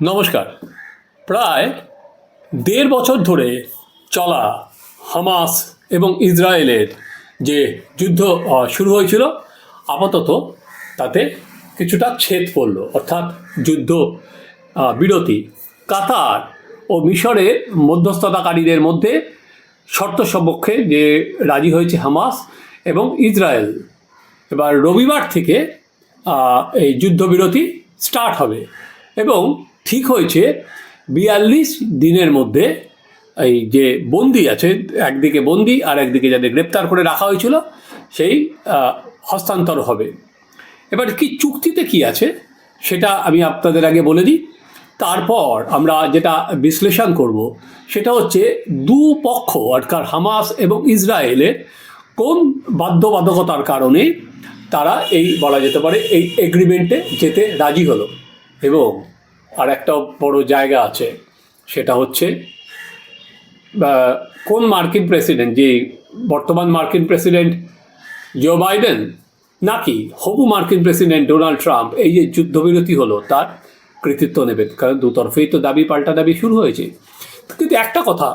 নমস্কার। প্রায় দেড় বছর ধরে চলা হামাস এবং ইসরায়েলের যে যুদ্ধ শুরু হয়েছিল, আপাতত তাতে কিছুটা ছেদ পড়ল। অর্থাৎ যুদ্ধ বিরতি, কাতার ও মিশরের মধ্যস্থতাকারীদের মধ্যে শর্ত সপক্ষে যে রাজি হয়েছে হামাস এবং ইসরায়েল। এবার রবিবার থেকে এই যুদ্ধবিরতি স্টার্ট হবে এবং ঠিক হয়েছে। বিয়াল্লিশ দিনের মধ্যে এই যে বন্দি আছে, একদিকে বন্দি আর একদিকে যাদের গ্রেপ্তার করে রাখা হয়েছিল, সেই হস্তান্তর হবে। এবার কি চুক্তিতে কি আছে, সেটা আমি আপনাদের আগে বলে দিই। তারপর আমরা যেটা বিশ্লেষণ করব, সেটা হচ্ছে দু পক্ষ, অর্থাৎ হামাস এবং ইসরায়েলের, কোন বাধ্যবাধকতার কারণে তারা এই, বলা যেতে পারে, এই এগ্রিমেন্টে যেতে রাজি হলো। এবং আর একটা বড় জায়গা আছে, সেটা হচ্ছে কোন মার্কিন প্রেসিডেন্ট, যে বর্তমান মার্কিন প্রেসিডেন্ট জো বাইডেন, নাকি হবু মার্কিন প্রেসিডেন্ট ডোনাল্ড ট্রাম্প, এই যে যুদ্ধবিরতি হলো, তার কৃতিত্ব নেবে? কারণ দুতরফেই তো দাবি, পাল্টা দাবি শুরু হয়েছে। কিন্তু একটা কথা,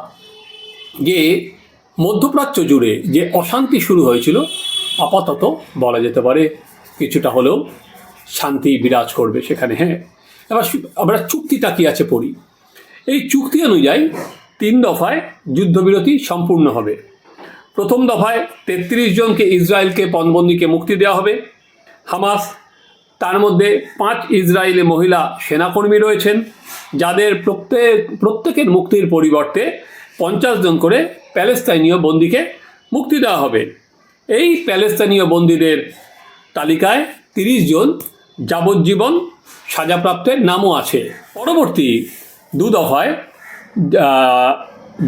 যে মধ্যপ্রাচ্য জুড়ে যে অশান্তি শুরু হয়েছিল, আপাতত বলা যেতে পারে কিছুটা হলেও শান্তি বিরাজ করবে সেখানে হ্যাঁ। এবার আমরা চুক্তিটা কি আছে পড়ি। এই চুক্তি অনুযায়ী তিন দফায় যুদ্ধবিরতি সম্পূর্ণ হবে। প্রথম দফায় তেত্রিশ জনকে ইসরায়েলকে পণবন্দিকে মুক্তি দেওয়া হবে। হামাস, তার মধ্যে পাঁচ ইসরায়েলি মহিলা সেনাকর্মী রয়েছেন, যাদের প্রত্যেক, প্রত্যেকের মুক্তির পরিবর্তে পঞ্চাশ জন করে প্যালেস্তাইনীয় বন্দীকে মুক্তি দেওয়া হবে। এই প্যালেস্তানীয় বন্দীদের তালিকায় তিরিশ জন যাবজ্জীবন সাজাপ্রাপ্তের নামও আছে। পরবর্তী দু দফায়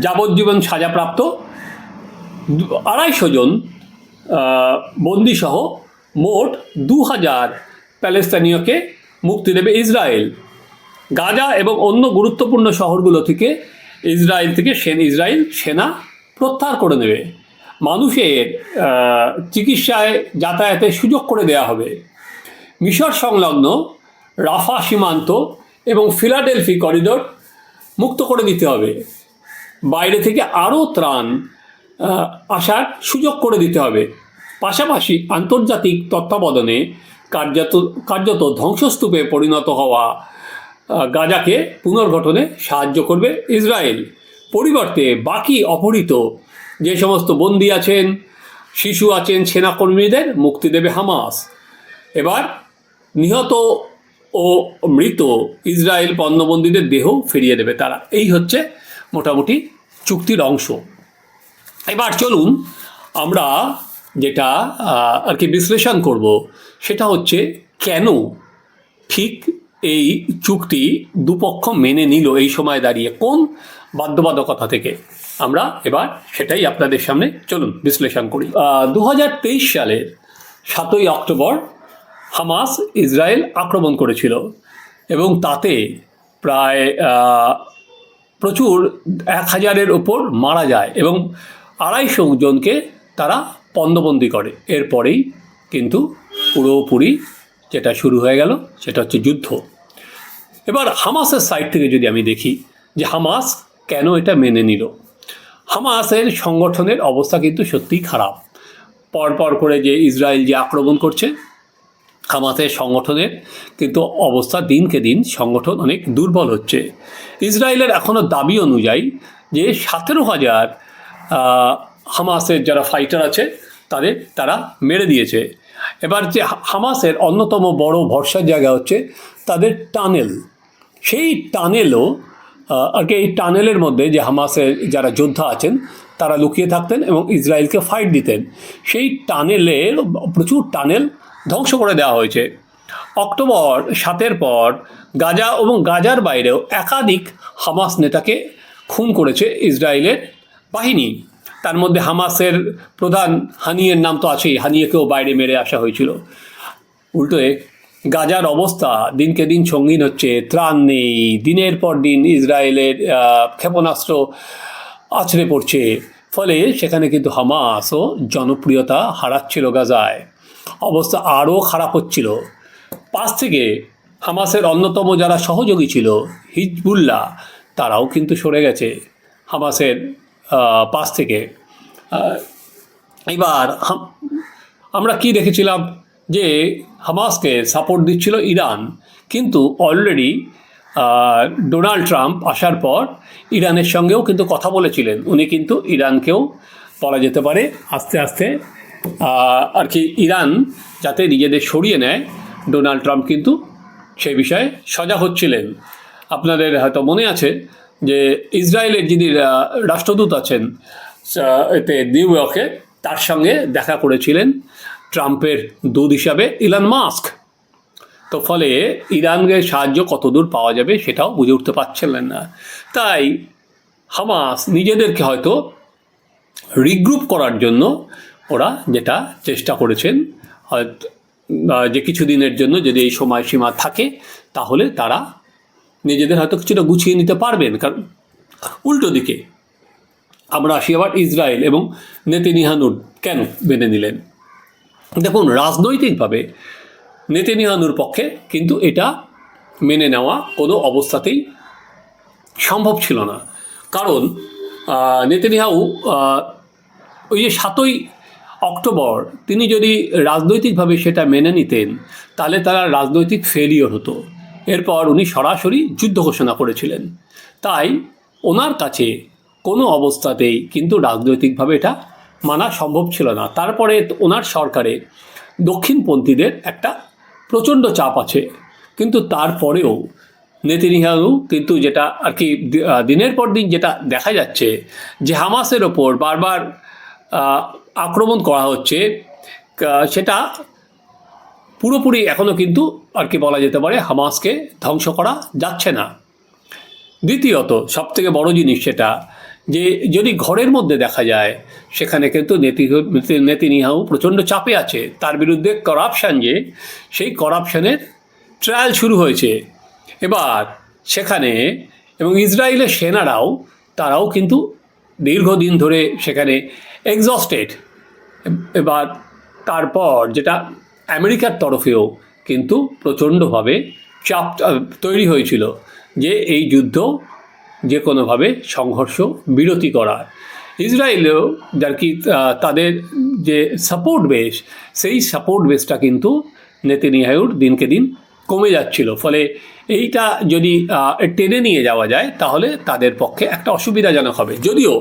যাবজ্জীবন সাজাপ্রাপ্ত আড়াইশো জন বন্দিসহ মোট দু হাজার প্যালেস্তানীয়কে মুক্তি দেবে ইসরায়েল। গাজা এবং অন্য গুরুত্বপূর্ণ শহরগুলো থেকে ইসরায়েল থেকে সেন ইসরায়েল সেনা প্রত্যাহার করে নেবে। মানুষের চিকিৎসায় যাতায়াতের সুযোগ করে দেওয়া হবে। মিশর সংলগ্ন রাফা সীমান্ত এবং ফিলাডেলফি করিডোর মুক্ত করে দিতে হবে। বাইরে থেকে আরও ত্রাণ আসার সুযোগ করে দিতে হবে। পাশাপাশি আন্তর্জাতিক তত্ত্বাবধানে কার্যত কার্যত ধ্বংসস্তূপে পরিণত হওয়া গাজাকে পুনর্গঠনে সাহায্য করবে ইসরায়েল। পরিবর্তে বাকি অপহৃত যে সমস্ত বন্দী আছেন, শিশু আছেন, সেনাকর্মীদের মুক্তি দেবে হামাস। এবার নিহত ও মৃত ইসরায়েল পণ্যবন্দীদের দেহ ফিরিয়ে দেবে তারা। এই হচ্ছে মোটামুটি চুক্তির অংশ। এবার চলুন আমরা যেটা আর কি বিশ্লেষণ করব, সেটা হচ্ছে কেন ঠিক এই চুক্তি দুপক্ষ মেনে নিল এই সময় দাঁড়িয়ে? কোন বাধ্যবাধকতা থেকে? আমরা এবার সেটাই আপনাদের সামনে চলুন বিশ্লেষণ করি। দু হাজার তেইশ সালের সাতই অক্টোবর হামাস ইসরায়েল আক্রমণ করেছিল এবং তাতে প্রায় প্রচুর এক হাজারের ওপর মারা যায় এবং আড়াইশো জনকে তারা পন্দবন্দি করে। এরপরেই কিন্তু পুরোপুরি যেটা শুরু হয়ে গেল, সেটা হচ্ছে যুদ্ধ। এবার হামাসের সাইড থেকে যদি আমি দেখি যে হামাস কেন এটা মেনে নিল। হামাসের সংগঠনের অবস্থা কিন্তু সত্যিই খারাপ। পরপর করে যে ইসরায়েল যে আক্রমণ করছে হামাসের সংগঠনের, কিন্তু অবস্থা দিনকে দিন সংগঠন অনেক দুর্বল হচ্ছে। ইসরায়েলের এখনও দাবি অনুযায়ী যে সতেরো হাজার হামাসের যারা ফাইটার আছে, তাদের তারা মেরে দিয়েছে। এবার যে হামাসের অন্যতম বড় ভরসার জায়গা হচ্ছে তাদের টানেল। সেই টানেলও আর কি এই টানেলের মধ্যে যে হামাসের যারা যোদ্ধা আছেন, তারা লুকিয়ে থাকতেন এবং ইসরায়েলকে ফাইট দিতেন। সেই টানেলের, প্রচুর টানেল ধ্বংস করে দেওয়া হয়েছে। অক্টোবর সাতের পর গাজা এবং গাজার বাইরেও একাধিক হামাস নেতাকে খুন করেছে ইসরায়েলের বাহিনী। তার মধ্যে হামাসের প্রধান হানিয়ের নাম তো আছেই, হানিয়েকেও বাইরে মেরে আসা হয়েছিল। উল্টোয় গাজার অবস্থা দিনকে দিন সঙ্গীন হচ্ছে, ত্রাণ নেই, দিনের পর দিন ইসরায়েলের ক্ষেপণাস্ত্র আছড়ে পড়ছে। ফলে সেখানে কিন্তু হামাসও জনপ্রিয়তা হারাচ্ছিল গাজায়। অবস্থা আরও খারাপ হচ্ছিল। পাশ থেকে হামাসের অন্যতম যারা সহযোগী ছিল, হিজবুল্লাহ, তারাও কিন্তু সরে গেছে হামাসের পাশ থেকে। এবার আমরা কি দেখেছিলাম যে হামাসকে সাপোর্ট দিচ্ছিল ইরান, কিন্তু অলরেডি ডোনাল্ড ট্রাম্প আসার পর ইরানের সঙ্গেও কিন্তু কথা বলেছিলেন। উনি কিন্তু ইরানকেও বলা যেতে পারে আস্তে আস্তে আর কি ইরান যাতে নিজেদের সরিয়ে নেয়, ডোনাল্ড ট্রাম্প কিন্তু সেই বিষয়ে সজাগ হচ্ছিলেন। আপনাদের হয়তো মনে আছে যে ইসরায়েলের যিনি রাষ্ট্রদূত আছেন এতে নিউ ইয়র্কে তার সঙ্গে দেখা করেছিলেন ট্রাম্পের দূত হিসাবে ইলান মাস্ক। তো ফলে ইরানকে সাহায্য কতদূর পাওয়া যাবে সেটাও বুঝে উঠতে পারছিলেন না। তাই হামাস নিজেদেরকে হয়তো রিগ্রুপ করার জন্য ওরা যেটা চেষ্টা করেছেন যে কিছু দিনের জন্য যদি এই সময়সীমা থাকে তাহলে তারা নিজেদের হয়তো কিছুটা গুছিয়ে নিতে পারবেন। কারণ উল্টো দিকে আমরা আসি আবার ইসরায়েল এবং নেতিনিহানুর কেন মেনে নিলেন? দেখুন রাজনৈতিকভাবে নেতেনিয়ানুর পক্ষে কিন্তু এটা মেনে নেওয়া কোনো অবস্থাতেই সম্ভব ছিল না। কারণ আহ, ওই যে সাতই অক্টোবর তিনি যদি রাজনৈতিকভাবে সেটা মেনে নিতেন, তাহলে তারা রাজনৈতিক ফেলিওর হতো। এরপর উনি সরাসরি যুদ্ধ ঘোষণা করেছিলেন। তাই ওনার কাছে কোনো অবস্থাতেই কিন্তু রাজনৈতিকভাবে এটা মানা সম্ভব ছিল না। তারপরে ওনার সরকারে দক্ষিণপন্থীদের একটা প্রচণ্ড চাপ আছে। কিন্তু তারপরেও নেতিনিয়াহু কিন্তু যেটা আর কি দিনের পর দিন যেটা দেখা যাচ্ছে যে হামাসের ওপর বারবার আক্রমণ করা হচ্ছে সেটা পুরোপুরি এখনও কিন্তু আর কি বলা যেতে পারে হামাসকে ধ্বংস করা যাচ্ছে না। দ্বিতীয়ত, সবথেকে বড় জিনিস সেটা যে, যদি ঘরের মধ্যে দেখা যায়, সেখানে কিন্তু নেতি, নেতিনিয়াহু প্রচণ্ড চাপে আছে, তার বিরুদ্ধে করাপশান যে, সেই করাপশানের ট্রায়াল শুরু হয়েছে। এবার সেখানে এবং ইসরায়েলের সেনারাও, তারাও কিন্তু দীর্ঘদিন ধরে সেখানে এক্সস্টেড এবার তারপর যেটা আমেরিকার তরফেও কিন্তু প্রচণ্ডভাবে চাপ তৈরি হয়েছিল যে এই যুদ্ধ যে কোনোভাবে সংঘর্ষ বিরতি করার। ইসরায়েলেও যার কি তাদের যে সাপোর্ট বেস সেই সাপোর্ট বেসটা কিন্তু নেতিনিয়াহুর দিনকে দিন কমে যাচ্ছিল। ফলে এইটা যদি টেনে নিয়ে যাওয়া যায়, তাহলে তাদের পক্ষে একটা অসুবিধাজনক হবে। যদিও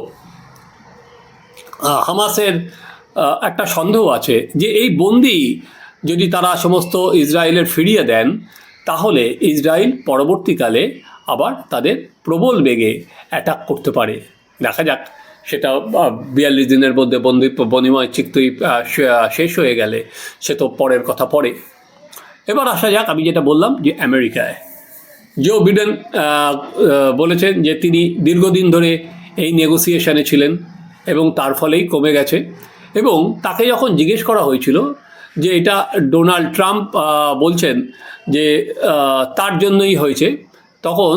হামাসের একটা সন্দেহ আছে যে এই বন্দি যদি তারা সমস্ত ইসরায়েলের ফিরিয়ে দেন, তাহলে ইসরায়েল পরবর্তীকালে আবার তাদের প্রবল বেগে অ্যাটাক করতে পারে। দেখা যাক, সেটা বিয়াল্লিশ দিনের মধ্যে বন্দি, বনিময় চুক্তি শেষ হয়ে গেলে সে তো পরের কথা পরে। এবার আসা যাক, আমি যেটা বললাম যে আমেরিকায়। জো বিডেন বলেছেন যে তিনি দীর্ঘদিন ধরে এই নেগোসিয়েশনে ছিলেন এবং তার ফলেই কমে গেছে। এবং তাকে যখন জিজ্ঞেস করা হয়েছিল যে এটা ডোনাল্ড ট্রাম্প বলছেন যে তার জন্যই হয়েছে, তখন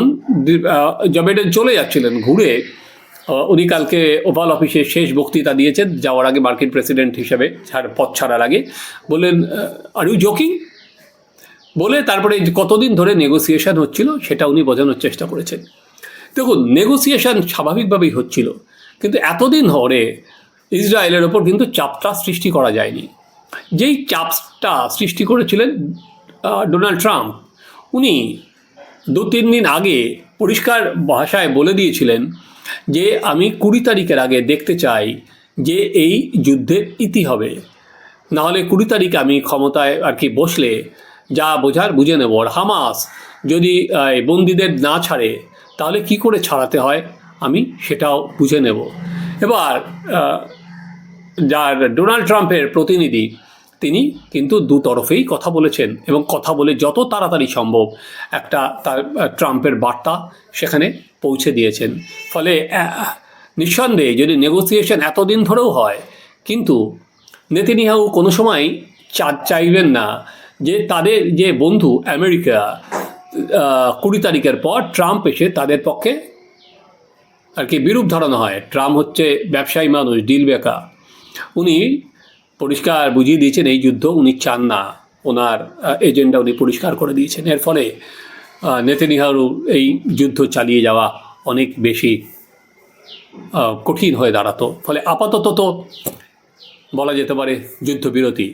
জো বিডেন চলে যাচ্ছিলেন ঘুরে। উনি কালকে ওভাল অফিসে শেষ বক্তৃতা দিয়েছেন, যাওয়ার আগে মার্কিন প্রেসিডেন্ট হিসেবে ছাড় পথ ছাড়ার আগে। বললেন আর ইউ জোকিং বলে তারপরে কতদিন ধরে নেগোসিয়েশন হচ্ছিল, সেটা উনি বোঝানোর চেষ্টা করেছেন। দেখুন নেগোসিয়েশন স্বাভাবিকভাবেই হচ্ছিল, কিন্তু এতদিন ধরে ইসরায়েলের ওপর কিন্তু চাপটা সৃষ্টি করা যায়নি। যেই চাপটা সৃষ্টি করেছিলেন ডোনাল্ড ট্রাম্প, উনি দু তিন দিন আগে পরিষ্কার ভাষায় বলে দিয়েছিলেন যে, আমি কুড়ি তারিখের আগে দেখতে চাই যে, এই যুদ্ধের ইতি হবে। নাহলে কুড়ি তারিখ আমি ক্ষমতায় আর কি বসলে যা বোঝার বুঝে নেব। আর হামাস যদি বন্দীদের না ছাড়ে, তাহলে কি করে ছাড়াতে হয়? আমি সেটাও বুঝে নেব। এবার যার ডোনাল্ড ট্রাম্পের প্রতিনিধি, তিনি কিন্তু দু তরফেই কথা বলেছেন এবং কথা বলে যত তাড়াতাড়ি সম্ভব একটা তার ট্রাম্পের বার্তা সেখানে পৌঁছে দিয়েছেন। ফলে নিঃসন্দেহে যদি নেগোসিয়েশন এতদিন ধরেও হয়, কিন্তু নেতিনিয়াহু কোনো সময় চা চাইবেন না। যে তাদের যে বন্ধু আমেরিকা কুড়ি তারিখের পর ট্রাম্প এসে তাদের পক্ষে আর কি বিরূপ ধারণা হয়। ট্রাম্প হচ্ছে ব্যবসায়ী মানুষ ডিল বেকা উনি পরিষ্কার বুঝিয়ে দিয়েছেন এই যুদ্ধ, উনি চান না ওনার এজেন্ডা উনি পরিষ্কার করে দিয়েছেন। এর ফলে নেতেনিহারু এই যুদ্ধ চালিয়ে যাওয়া অনেক বেশি কঠিন হয়ে দাঁড়াতো। ফলে আপাতত তো বলা যেতে পারে যুদ্ধবিরতি।